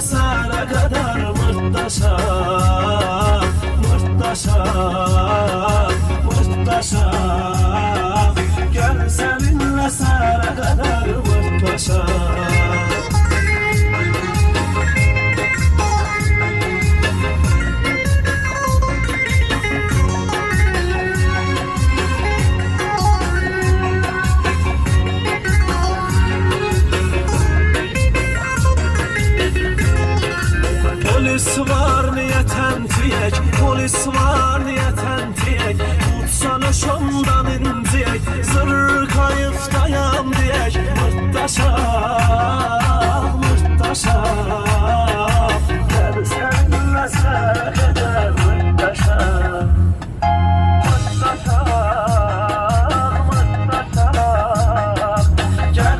sara kadar mırtaşa Mırtaşa Mırtaşa Polis var niyeten tiyek. Polis var niyeten tiyek. Tutsana şomdan indiyek Zırr kayıf dayan diyek. Mırttaşa Mırttaşa Gel sen bilmezsen eder Mırttaşa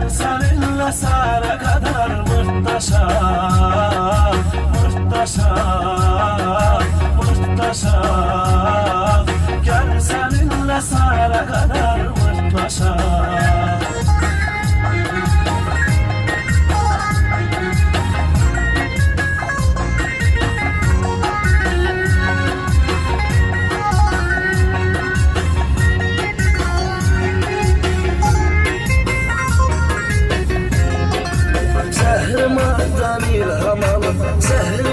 Seninle sara kadar mırttaşa kurtlaşak, kurtlaşak Gel seninle sara kadar kurtlaşak Zehrimadan ilham alıp zehri